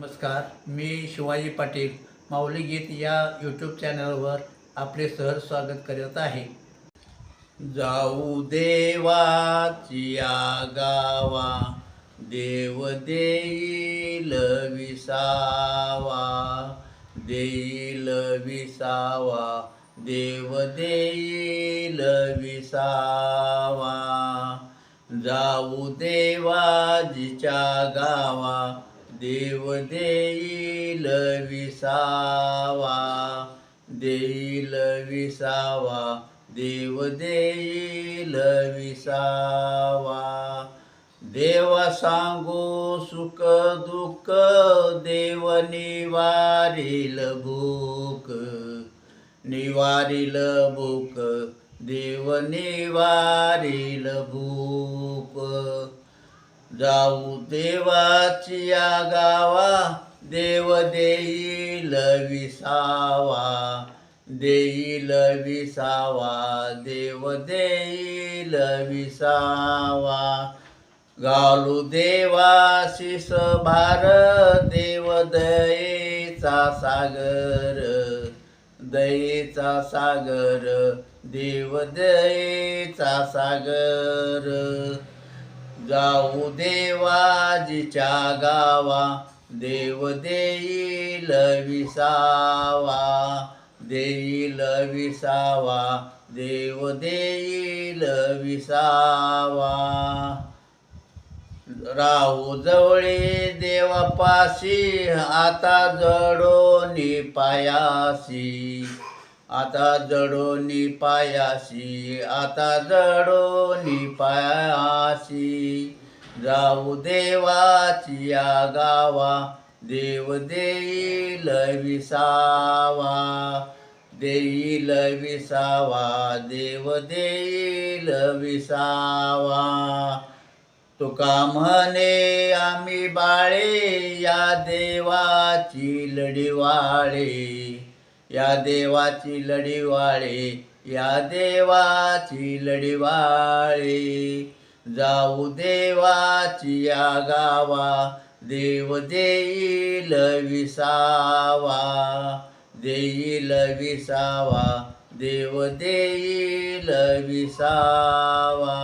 नमस्कार मी शिवाजी पाटील माऊली गीत या यूट्यूब चॅनलवर आपले सहर स्वागत करत आहे. जाऊ देवाचिया गावा देव देईल विसावा देईल विसावा देव देईल विसावा. जाऊ देवाजीच्या गावा देव देईल विसावा देईल विसावा देव देईल विसावा. देवा सांगू सुख दुःख देव निवारील भूक निवारील भूक देव निवारील भूक. जाऊ देवाची या गावा देव देईल विसावा. देईल विसावा देव देईल विसावा. गालू देवाशिष भार देव दयेचा सागर. दयेचा सागर देव दयेचा सागर. जाऊ देवाजीच्या गावा देव देईल विसावा देईल विसावा देव देईल विसावा राहू जवळे देवापाशी आता जडोनी पायाशी आता जडोनी पायाशी आता जडोनी पायाशी जाऊ देवाची या गावा देव देईल विसावा. देईल विसावा देव देईल विसावा. तुका म्हणे आम्ही बाळे या देवाची लढीवाळे. या देवाची लढीवाळे या देवाची लढीवाळे. जाऊ देवाची या गावा देव देईल विसावा. देईल विसावा देव देईल विसावा.